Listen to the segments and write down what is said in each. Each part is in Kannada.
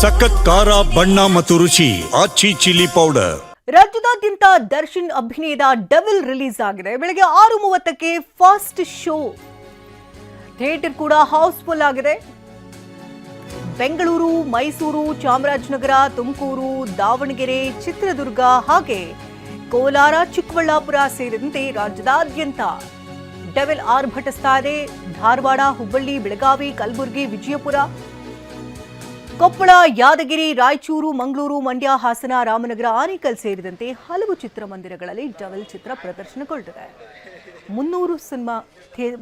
ಸಖತ್ ಖಾರ, ಬಣ್ಣ ಮತ್ತು ರುಚಿ, ಆಚಿ ಚಿಲ್ಲಿ ಪೌಡರ್. ರಾಜ್ಯದಾದ್ಯಂತ ದರ್ಶನ್ ಅಭಿನಯದ ಡಬಲ್ ರಿಲೀಸ್ ಆಗಿದೆ. ಬೆಳಗ್ಗೆ ಆರು ಮೂವತ್ತಕ್ಕೆ ಫಸ್ಟ್ ಶೋ. ಥಿಯೇಟರ್ ಕೂಡ ಹೌಸ್ಫುಲ್ ಆಗಿದೆ. ಬೆಂಗಳೂರು, ಮೈಸೂರು, ಚಾಮರಾಜನಗರ, ತುಮಕೂರು, ದಾವಣಗೆರೆ, ಚಿತ್ರದುರ್ಗ ಹಾಗೆ ಕೋಲಾರ, ಚಿಕ್ಕಬಳ್ಳಾಪುರ ಸೇರಿದಂತೆ ರಾಜ್ಯದಾದ್ಯಂತ ಡೆವೆಲ್ ಆರ್ಭಟಿಸ್ತಾ ಇದೆ ಧಾರವಾಡ, ಹುಬ್ಬಳ್ಳಿ, ಬೆಳಗಾವಿ, ಕಲಬುರಗಿ, ವಿಜಯಪುರ ಕೊಪ್ಪಳ, ಯಾದಗಿರಿ, ರಾಯಚೂರು, ಮಂಗಳೂರು, ಮಂಡ್ಯ, ಹಾಸನ, ರಾಮನಗರ ಆನೇಕಲ್ ಸೇರಿದಂತೆ ಹಲವು ಚಿತ್ರಮಂದಿರಗಳಲ್ಲಿ ಡಬಲ್ ಚಿತ್ರ ಪ್ರದರ್ಶನಗೊಳ್ಳಿದೆ ಮುನ್ನೂರು ಸಿನಿಮಾ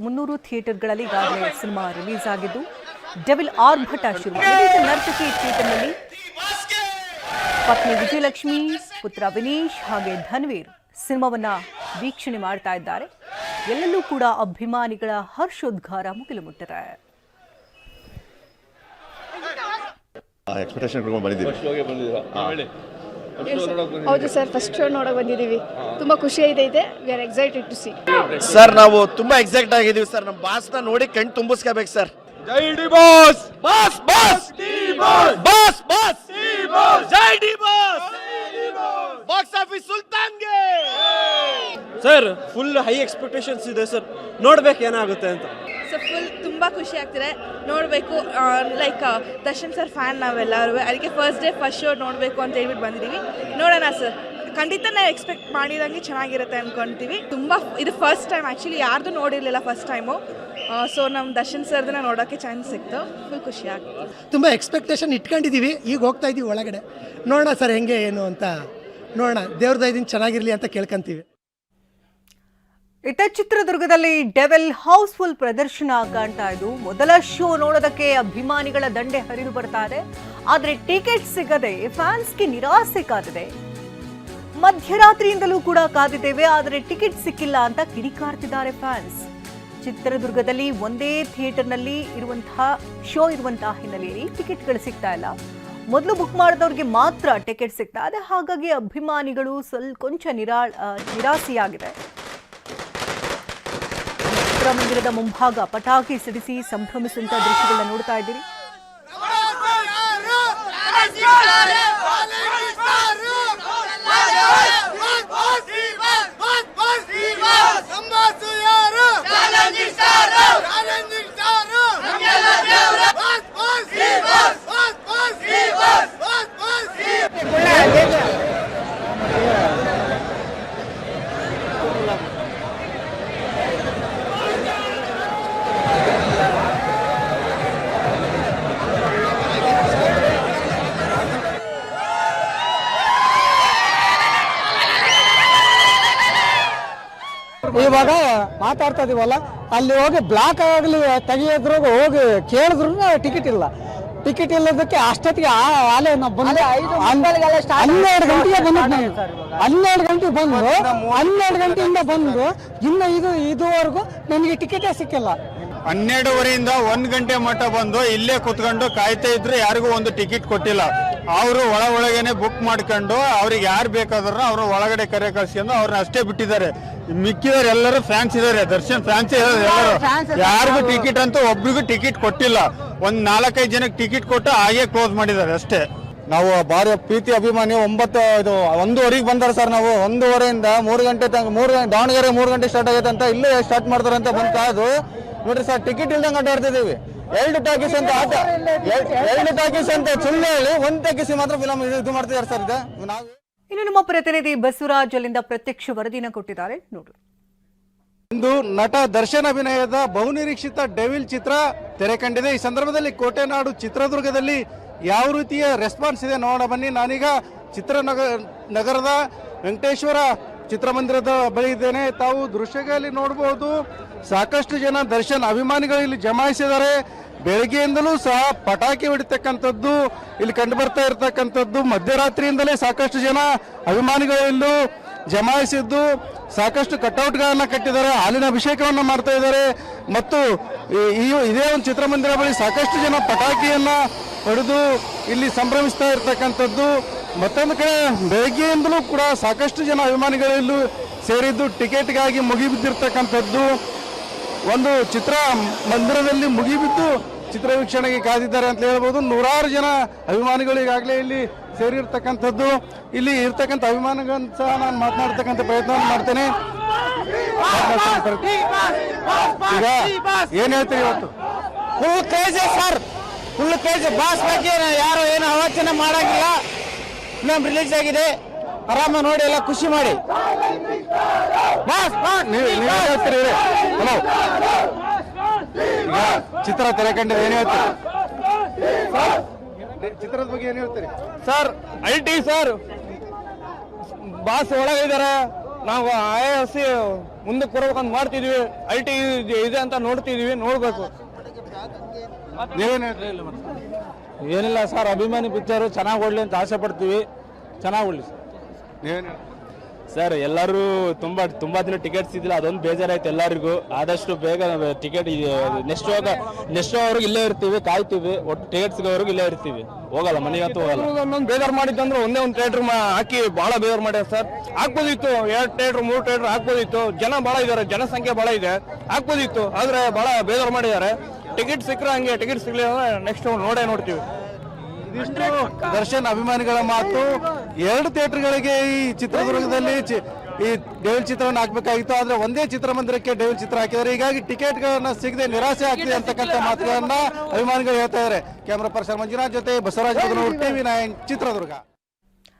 ಮುನ್ನೂರು ಥಿಯೇಟರ್ಗಳಲ್ಲಿ ಈಗಾಗಲೇ ಸಿನಿಮಾ ರಿಲೀಸ್ ಆಗಿದ್ದು ಡೆವಿಲ್ ಆರ್ಭಟ ಶುರು ನರ್ತಕಿ ಥಿಯೇಟರ್ನಲ್ಲಿ ಪತ್ನಿ ವಿಜಯಲಕ್ಷ್ಮಿ, ಪುತ್ರ ವಿನೀಶ್ ಹಾಗೆ ಧನ್ವೀರ್ ಸಿನಿಮಾವನ್ನ ವೀಕ್ಷಣೆ ಮಾಡ್ತಾ ಇದ್ದಾರೆ. ಎಲ್ಲೆಲ್ಲೂ ಕೂಡ ಅಭಿಮಾನಿಗಳ ಹರ್ಷೋದ್ಗಾರ ಮುಗಿಲು ಮುಟ್ಟಿದೆ. ಎಕ್ಸ್ಪೆಕ್ಟೇಷನ್ ಇಟ್ಕೊಂಡು ಬಂದಿದ್ದೀವಿ. ಹೌದು ಸರ್ ಫಸ್ಟ್ ಶೋ ನೋಡಕ್ ಬಂದಿದ್ದೀವಿ. ತುಂಬಾ ಖುಷಿ ಐತೆ we are excited to see sir ನಾವು ತುಂಬಾ ಎಕ್ಸೈಟ್ ಆಗಿದ್ದೀವಿ ಸರ್ ನಮ್ಮ ಬಾಸ್ನ ನೋಡಿ ಕಣ್ ತುಂಬಿಸ್ಕೋಬೇಕು ಸರ್ ಜೈ D boss! Boss! Boss! Boss boss! ಜೈ ಡಿ ಬಾಸ್! ಬಾಕ್ಸ್ ಆಫೀಸ್ ಸುಲ್ತಾನ್ಗೆ! ಸರ್ ಫುಲ್ ಹೈ ಎಕ್ಸ್ಪೆಕ್ಟೇಷನ್ಸ್ ಇದೆ ಸರ್ ನೋಡ್ಬೇಕು ಏನಾಗುತ್ತೆ ಅಂತ. ತುಂಬ ಖುಷಿ ಆಗ್ತಿದೆ. ನೋಡಬೇಕು ಲೈಕ್ ದರ್ಶನ್ ಸರ್ ಫ್ಯಾನ್ ನಾವೆಲ್ಲರೂ. ಅದಕ್ಕೆ ಫಸ್ಟ್ ಡೇ ಫಸ್ಟ್ ಶೋ ನೋಡಬೇಕು ಅಂತ ಹೇಳ್ಬಿಟ್ಟು ಬಂದಿದ್ದೀವಿ ನೋಡೋಣ ಸರ್. ಖಂಡಿತ ನಾವು ಎಕ್ಸ್ಪೆಕ್ಟ್ ಮಾಡಿದಂಗೆ ಚೆನ್ನಾಗಿರುತ್ತೆ ಅಂದ್ಕೊತೀವಿ ತುಂಬ ಇದು ಫಸ್ಟ್ ಟೈಮ್ ಆ್ಯಕ್ಚುಲಿ ಯಾರ್ದು ನೋಡಿರಲಿಲ್ಲ ಫಸ್ಟ್ ಟೈಮು ಸೊ ನಮ್ಮ ದರ್ಶನ್ ಸರ್ದನ್ನ ನೋಡೋಕ್ಕೆ ಚಾನ್ಸ್ ಸಿಕ್ತು. ಫುಲ್ ಖುಷಿ ಆಗ್ತದೆ. ತುಂಬ ಎಕ್ಸ್ಪೆಕ್ಟೇಷನ್ ಇಟ್ಕೊಂಡಿದ್ದೀವಿ ಈಗ ಹೋಗ್ತಾ ಇದ್ದೀವಿ ಒಳಗಡೆ. ನೋಡೋಣ ಸರ್ ಹೆಂಗೆ, ಏನು ಅಂತ. ನೋಡೋಣ. ದೇವ್ರದ್ದು ಇದನ್ನು ಚೆನ್ನಾಗಿರಲಿ ಅಂತ ಕೇಳ್ಕೊಂತೀವಿ. ಇತ್ತ ಚಿತ್ರದುರ್ಗದಲ್ಲಿ ಡೆವೆಲ್ ಹೌಸ್ಫುಲ್ ಪ್ರದರ್ಶನ ಕಾಣ್ತಾ ಇದ್ದು, ಮೊದಲ ಶೋ ನೋಡೋದಕ್ಕೆ ಅಭಿಮಾನಿಗಳ ದಂಡೆ ಹರಿದು ಬರ್ತಾ ಇದೆ. ಆದರೆ ಟಿಕೆಟ್ ಸಿಗದೆ ಫ್ಯಾನ್ಸ್ಗೆ ನಿರಾಸೆ ಕಾದಿದೆ. ಮಧ್ಯರಾತ್ರಿಯಿಂದಲೂ ಕೂಡ ಕಾದಿದ್ದೇವೆ, ಆದರೆ ಟಿಕೆಟ್ ಸಿಕ್ಕಿಲ್ಲ ಅಂತ ಕಿಡಿಕಾರ್ತಿದ್ದಾರೆ ಫ್ಯಾನ್ಸ್. ಚಿತ್ರದುರ್ಗದಲ್ಲಿ ಒಂದೇ ಥಿಯೇಟರ್ನಲ್ಲಿ ಇರುವಂತಹ, ಶೋ ಇರುವಂತಹ ಹಿನ್ನೆಲೆಯಲ್ಲಿ ಟಿಕೆಟ್ಗಳು ಸಿಗ್ತಾ ಇಲ್ಲ. ಮೊದಲು ಬುಕ್ ಮಾಡಿದವ್ರಿಗೆ ಮಾತ್ರ ಟಿಕೆಟ್ ಸಿಗ್ತಾ ಇದೆ. ಹಾಗಾಗಿ ಅಭಿಮಾನಿಗಳು ಸ್ವಲ್ಪ ಕೊಂಚ ನಿರಾ ನಿರಾಸೆಯಾಗಿದೆ. ಚಿತ್ರಮಂದಿರದ ಮುಂಭಾಗ ಪಟಾಕಿ ಸಿಡಿಸಿ ಸಂಭ್ರಮಿಸುವಂತಹ ದೃಶ್ಯಗಳನ್ನ ನೋಡ್ತಾ ಇದ್ದೀರಿ ಇವಾಗ ಮಾತಾಡ್ತಾ ಇದೀವಲ್ಲ ಅಲ್ಲಿ ಹೋಗಿ ಬ್ಲಾಕ್ ಆಗಲಿ ತೆಗೆಯೋದ್ರಾಗ ಹೋಗಿ ಕೇಳಿದ್ರು ಟಿಕೆಟ್ ಇಲ್ಲ. ಟಿಕೆಟ್ ಇಲ್ಲದಕ್ಕೆ ಅಷ್ಟೊತ್ತಿಗೆ ಆ- ಆಲೆ ನಾವು ಬಂದು ಹನ್ನೆರಡು ಗಂಟೆಗೆ ಬಂದು ಹನ್ನೆರಡು ಗಂಟೆಗೆ ಬಂದು ಹನ್ನೆರಡು ಗಂಟೆಯಿಂದ ಬಂದು ಇನ್ನು ಇದು ಇದುವರೆಗೂ ನನಗೆ ಟಿಕೆಟೇ ಸಿಕ್ಕಿಲ್ಲ. ಹನ್ನೆರಡುವರೆಯಿಂದ ಒಂದ್ ಗಂಟೆ ಮಟ್ಟ ಬಂದು ಇಲ್ಲೇ ಕುತ್ಕೊಂಡು ಕಾಯ್ತಾ ಇದ್ರು ಯಾರಿಗೂ ಒಂದು ಟಿಕೆಟ್ ಕೊಟ್ಟಿಲ್ಲ. ಅವರು ಒಳ ಒಳಗೇನೆ ಬುಕ್ ಮಾಡ್ಕೊಂಡು ಅವ್ರಿಗೆ ಯಾರು ಬೇಕಾದ್ರೂ ಅವರು ಒಳಗಡೆ ಕರೆ ಕಳ್ಸ್ಕೊಂಡು ಅವ್ರನ್ನ ಅಷ್ಟೇ ಬಿಟ್ಟಿದ್ದಾರೆ. ಮಿಕ್ಕಿದವ್ರು ಎಲ್ಲರೂ ಫ್ಯಾನ್ಸ್ ಇದಾರೆ ದರ್ಶನ್ ಫ್ಯಾನ್ಸ್ ಇದಾರೆ ಎಲ್ಲರೂ. ಯಾರಿಗೂ ಟಿಕೆಟ್ ಅಂತೂ ಒಬ್ರಿಗೂ ಟಿಕೆಟ್ ಕೊಟ್ಟಿಲ್ಲ. ಒಂದ್ ನಾಲ್ಕೈದು ಜನಕ್ಕೆ ಟಿಕೆಟ್ ಕೊಟ್ಟು ಹಾಗೆ ಕ್ಲೋಸ್ ಮಾಡಿದ್ದಾರೆ ಅಷ್ಟೇ. ನಾವು ಭಾರಿ ಪ್ರೀತಿ ಅಭಿಮಾನಿ ಒಂಬತ್ತು ಇದು ಒಂದೂವರೆಗೆ ಬಂದಾರ ಸರ್ ನಾವು. ಒಂದೂವರೆಯಿಂದ ಮೂರು ಗಂಟೆ ತನಕ ಮೂರು ಗಂಟೆ ದಾವಣಗೆರೆ ಮೂರು ಗಂಟೆ ಸ್ಟಾರ್ಟ್ ಆಗೈತೆ ಅಂತ ಇಲ್ಲೇ ಸ್ಟಾರ್ಟ್ ಮಾಡ್ತಾರೆ ಅಂತ ಬಂತ ಅದು. ನೋಡ್ರಿ ಸರ್ ಟಿಕೆಟ್ ಇಲ್ದಂಗೆ ಆಡ್ತಿದ್ದೀವಿ. ಎರಡು ಟಾಕೀಸ್ ಅಂತ ಆಟ. ಎರಡು ಟಾಕೀಸ್ ಅಂತ ಸುಳ್ಳು ಹೇಳಿ ಒಂದು ಟಾಕೀಸ್ ಮಾತ್ರ ಫಿಲಮ್ ಇದು ಮಾಡ್ತಿದ್ದಾರೆ ಸರ್ ಇದು ನಾವು ಇನ್ನು ನಮ್ಮ ಪ್ರತಿನಿಧಿ ಬಸವರಾಜ್ ಅಲ್ಲಿಂದ ಪ್ರತ್ಯಕ್ಷ ವರದಿನ ಕೊಟ್ಟಿದ್ದಾರೆ. ನೋಡು. ಇಂದು ನಟ ದರ್ಶನ್ ಅಭಿನಯದ ಬಹುನಿರೀಕ್ಷಿತ ಡೆವಿಲ್ ಚಿತ್ರ ತೆರೆ ಕಂಡಿದೆ. ಈ ಸಂದರ್ಭದಲ್ಲಿ ಕೋಟೆನಾಡು ಚಿತ್ರದುರ್ಗದಲ್ಲಿ ಯಾವ ರೀತಿಯ ರೆಸ್ಪಾನ್ಸ್ ಇದೆ ನೋಡೋಣ. ಬನ್ನಿ, ನಾನೀಗ ಚಿತ್ರನಗ, ನಗರದ ವೆಂಕಟೇಶ್ವರ ಚಿತ್ರಮಂದಿರದ ಬಳಿ ಇದ್ದೇನೆ. ತಾವು ದೃಶ್ಯಗಳಲ್ಲಿ ನೋಡಬಹುದು, ಸಾಕಷ್ಟು ಜನ ದರ್ಶನ್ ಅಭಿಮಾನಿಗಳು ಇಲ್ಲಿ ಜಮಾಯಿಸಿದ್ದಾರೆ. ಬೆಳಗ್ಗೆಯಿಂದಲೂ ಸಹ ಪಟಾಕಿ ಹೊಡಿತಕ್ಕಂಥದ್ದು, ಇಲ್ಲಿ ಕಂಡು ಬರ್ತಾ ಇರತಕ್ಕಂಥದ್ದು, ಮಧ್ಯರಾತ್ರಿಯಿಂದಲೇ ಸಾಕಷ್ಟು ಜನ ಅಭಿಮಾನಿಗಳಿಲ್ಲೂ ಜಮಾಯಿಸಿದ್ದು, ಸಾಕಷ್ಟು ಕಟೌಟ್ಗಳನ್ನು ಕಟ್ಟಿದ್ದಾರೆ, ಹಾಲಿನ ಅಭಿಷೇಕವನ್ನು ಮಾಡ್ತಾ ಇದ್ದಾರೆ. ಮತ್ತು ಈ ಇದೇ ಒಂದು ಚಿತ್ರಮಂದಿರ ಬಳಿ ಸಾಕಷ್ಟು ಜನ ಪಟಾಕಿಯನ್ನ ಹೊಡೆದು ಇಲ್ಲಿ ಸಂಭ್ರಮಿಸ್ತಾ ಇರತಕ್ಕಂಥದ್ದು. ಮತ್ತೊಂದು ಕಡೆ, ಬೆಳಗ್ಗೆಯಿಂದಲೂ ಕೂಡ ಸಾಕಷ್ಟು ಜನ ಅಭಿಮಾನಿಗಳಲ್ಲೂ ಸೇರಿದ್ದು, ಟಿಕೆಟ್ಗಾಗಿ ಮುಗಿಬಿದ್ದಿರ್ತಕ್ಕಂಥದ್ದು. ಒಂದು ಚಿತ್ರ ಮಂದಿರದಲ್ಲಿ ಮುಗಿಬಿದ್ದು ಚಿತ್ರ ವೀಕ್ಷಣೆಗೆ ಕಾದಿದ್ದಾರೆ ಅಂತ ಹೇಳ್ಬೋದು. ನೂರಾರು ಜನ ಅಭಿಮಾನಿಗಳು ಈಗಾಗಲೇ ಇಲ್ಲಿ ಸೇರಿರ್ತಕ್ಕಂಥದ್ದು. ಇಲ್ಲಿ ಇರ್ತಕ್ಕಂಥ ಅಭಿಮಾನಿಗಳನ್ನು ಸಹ ನಾನು ಮಾತನಾಡ್ತಕ್ಕಂಥ ಪ್ರಯತ್ನವನ್ನು ಮಾಡ್ತೇನೆ. ಈಗ ಏನ್ ಹೇಳ್ತೀರಿ ಇವತ್ತು? Full craze sir. Full craze. Boss ಬಗ್ಗೆ ಯಾರು ಏನು ಆಲೋಚನೆ ಮಾಡಂಗಿಲ್ಲ. ಫಿಲಮ್ ರಿಲೀಸ್ ಆಗಿದೆ. ಆರಾಮ ನೋಡಿ ಎಲ್ಲ ಖುಷಿ ಮಾಡಿ. ಬಾಸ್ ನೀವು ನೀವು ಹೇಳ್ತೀರಿ. ಹಲೋ. ಚಿತ್ರ ತೆರೆ ಕಂಡಿದೆ ಏನ್ ಹೇಳ್ತೀರಿ? ಚಿತ್ರದ ಬಗ್ಗೆ ಏನ್ ಹೇಳ್ತೀರಿ? Sir I T sir boss ಒಳಗಿದ್ದಾರೆ. ನಾವು ಐ ಎಸ್ ಸಿ ಮುಂದಕ್ಕೆ ಕೊಡ್ಬೇಕಂತ ಮಾಡ್ತಿದ್ವಿ. ಐ ಟಿ ಇದೆ ಅಂತ ನೋಡ್ತಿದ್ವಿ ನೋಡ್ಬೇಕು. ಏನಿಲ್ಲ ಸರ್ ಅಭಿಮಾನಿ ಪಿಕ್ಚರ್ ಚೆನ್ನಾಗಿ ಓಡ್ಲಿ ಅಂತ ಆಸೆ ಪಡ್ತೀವಿ. ಚೆನ್ನಾಗಿ ಓಡ್ಲಿ ಸರ್. ಸರ್, ಎಲ್ಲರೂ ತುಂಬಾ ತುಂಬಾ ದಿನ ಟಿಕೆಟ್ಸ್ ಇದ್ದಿಲ್ಲ, ಅದೊಂದು ಬೇಜಾರಾಯ್ತು ಎಲ್ಲರಿಗೂ. ಆದಷ್ಟು ಬೇಗ ಟಿಕೆಟ್ ನೆಕ್ಸ್ಟ್ ಹೋಗ ನೆಕ್ಸ್ಟ್ ಅವ್ರಿಗೆ ಇಲ್ಲೇ ಇರ್ತೀವಿ, ಕಾಯ್ತೀವಿ. ಒಟ್ಟು ಟಿಕೆಟ್ ಸಿಗೋವರೆಗೂ ಇಲ್ಲೇ ಇರ್ತೀವಿ. ಹೋಗಲ್ಲ ಮನೆಗಂತೂ ಹೋಗಲ್ಲ. ಒಂದೊಂದು ಬೇಜಾರು ಮಾಡಿದ್ದಂದ್ರೆ ಒಂದೇ ಒಂದು ಥಿಯೇಟರ್ ಹಾಕಿ ಬಹಳ ಬೇಜಾರು ಮಾಡ್ಯಾರ ಸರ್. ಹಾಕ್ಬೋದಿತ್ತು, ಎರಡು ಥಿಯೇಟರ್ ಮೂರು ಥಿಯೇಟರ್ ಹಾಕ್ಬೋದಿತ್ತು. ಜನ ಬಹಳ ಇದ್ದಾರೆ, ಜನಸಂಖ್ಯೆ ಬಹಳ ಇದೆ. ಹಾಕ್ಬೋದಿತ್ತು, ಆದ್ರೆ ಬಹಳ ಬೇಜಾರು ಮಾಡಿದ್ದಾರೆ. ಟಿಕೆಟ್ ಸಿಕ್ಕರೆ ಹಂಗೆ ಟಿಕೆಟ್ ಸಿಗ್ಲಿಲ್ಲ ನೆಕ್ಸ್ಟ್ ನೋಡೇ ನೋಡ್ತೀವಿ. ಇದಿಷ್ಟು ದರ್ಶನ್ ಅಭಿಮಾನಿಗಳ ಮಾತು. ಎರಡು ಥಿಯೇಟರ್ಗಳಿಗೆ ಈ ಚಿತ್ರದುರ್ಗದಲ್ಲಿ ಈ ಡೇವಿಲ್ ಚಿತ್ರವನ್ನು ಹಾಕ್ಬೇಕಾಗಿತ್ತು. ಆದ್ರೆ ಒಂದೇ ಚಿತ್ರಮಂದಿರಕ್ಕೆ ಡೇವಿಲ್ ಚಿತ್ರ ಹಾಕಿದ್ದಾರೆ. ಹೀಗಾಗಿ ಟಿಕೆಟ್ಗಳನ್ನ ಸಿಗದೆ ನಿರಾಸೆ ಆಗ್ತಿದೆ ಅಂತಕ್ಕಂಥ ಮಾತುಗಳನ್ನ ಅಭಿಮಾನಿಗಳು ಹೇಳ್ತಾ ಇದ್ದಾರೆ ಕ್ಯಾಮರಾ ಪರ್ಸನ್ ಮಂಜುನಾಥ್ ಜೊತೆ ಬಸವರಾಜ್ ಟಿವಿ ನೈನ್ ಚಿತ್ರದುರ್ಗ.